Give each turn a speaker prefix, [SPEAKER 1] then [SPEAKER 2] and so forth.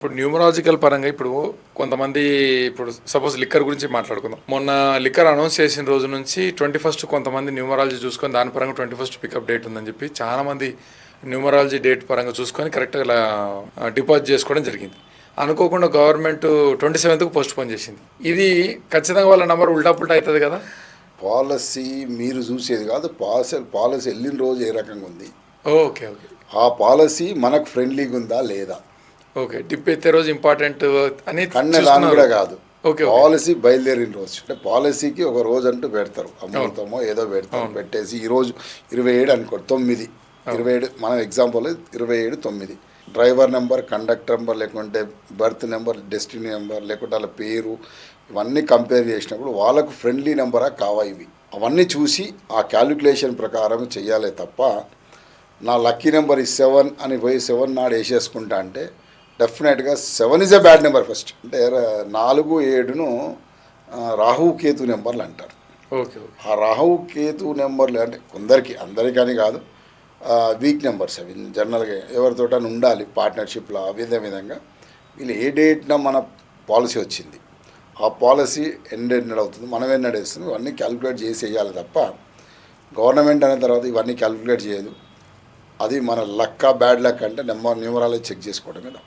[SPEAKER 1] ఇప్పుడు న్యూమరాలజికల్ పరంగా ఇప్పుడు కొంతమంది ఇప్పుడు సపోజ్ లిక్కర్ గురించి మాట్లాడుకుందాం. మొన్న లిక్కర్ అనౌన్స్ చేసిన రోజు నుంచి ట్వంటీ ఫస్ట్ కొంతమంది న్యూమరాలజీ చూసుకొని దాని పరంగా ట్వంటీ ఫస్ట్ పికప్ డేట్ ఉందని చెప్పి చాలా మంది న్యూమరాలజీ డేట్ పరంగా చూసుకొని కరెక్ట్గా ఇలా డిపాజిట్ చేసుకోవడం జరిగింది. అనుకోకుండా గవర్నమెంట్ ట్వంటీ సెవెంత్కి పోస్ట్ పోన్ చేసింది. ఇది ఖచ్చితంగా వాళ్ళ నంబర్ ఉల్టా పుల్టా అవుతుంది కదా?
[SPEAKER 2] పాలసీ మీరు చూసేది కాదు పాలసీ పాలసీ వెళ్ళిన రోజు ఏ రకంగా ఉంది?
[SPEAKER 1] Okay okay.
[SPEAKER 2] ఆ పాలసీ మనకు ఫ్రెండ్లీగా ఉందా లేదా?
[SPEAKER 1] ఓకే డిప్ ఎత్తే రోజు ఇంపార్టెంట్ అని
[SPEAKER 2] కన్న దాని
[SPEAKER 1] చూసుకున్నారు.
[SPEAKER 2] కూడా కాదు.
[SPEAKER 1] ఓకే
[SPEAKER 2] పాలసీ బయలుదేరిన రోజు. అంటే పాలసీకి ఒక రోజు అంటూ పెడతారు. అమృతమో ఏదో పెడతారు పెట్టేసి ఈ రోజు ఇరవై ఏడు అనుకోండి తొమ్మిది. ఇరవై ఏడు మనం ఎగ్జాంపుల్ ఇరవై ఏడు తొమ్మిది. డ్రైవర్ నెంబర్ కండక్టర్ నెంబర్ లేకుంటే బర్త్ నెంబర్ డెస్టినీ నెంబర్ లేకుంటే వాళ్ళ పేరు ఇవన్నీ కంపేర్ చేసినప్పుడు వాళ్ళకు ఫ్రెండ్లీ నెంబరా కావా ఇవి. అవన్నీ చూసి ఆ క్యాలిక్యులేషన్ ప్రకారం చెయ్యాలి తప్ప నా లక్కీ నెంబర్ ఈ సెవెన్ అని పోయి సెవెన్ నాడు వేసేసుకుంటా అంటే డెఫినెట్గా seven is a bad number first. అంటే నాలుగు ఏడును రాహు కేతు నెంబర్లు అంటారు.
[SPEAKER 1] ఓకే
[SPEAKER 2] ఆ రాహు కేతు నెంబర్లు అంటే కొందరికి అందరికని కాదు వీక్ నెంబర్స్ అవి. జనరల్గా ఎవరితోట ఉండాలి పార్ట్నర్షిప్లో అదే విధంగా. వీళ్ళు ఏ డేట్న మన పాలసీ వచ్చింది ఆ పాలసీ ఎండ్ ఎన్నడ అవుతుంది మనం ఎన్నడ వేస్తుంది ఇవన్నీ క్యాలిక్యులేట్ చేసి వేయాలి తప్ప గవర్నమెంట్ అనే తర్వాత ఇవన్నీ క్యాలిక్యులేట్ చేయదు. అది మన లక్క బ్యాడ్ లక్ అంటే నెంబర్ న్యూమరాలజీ చెక్ చేసుకోవడం కదా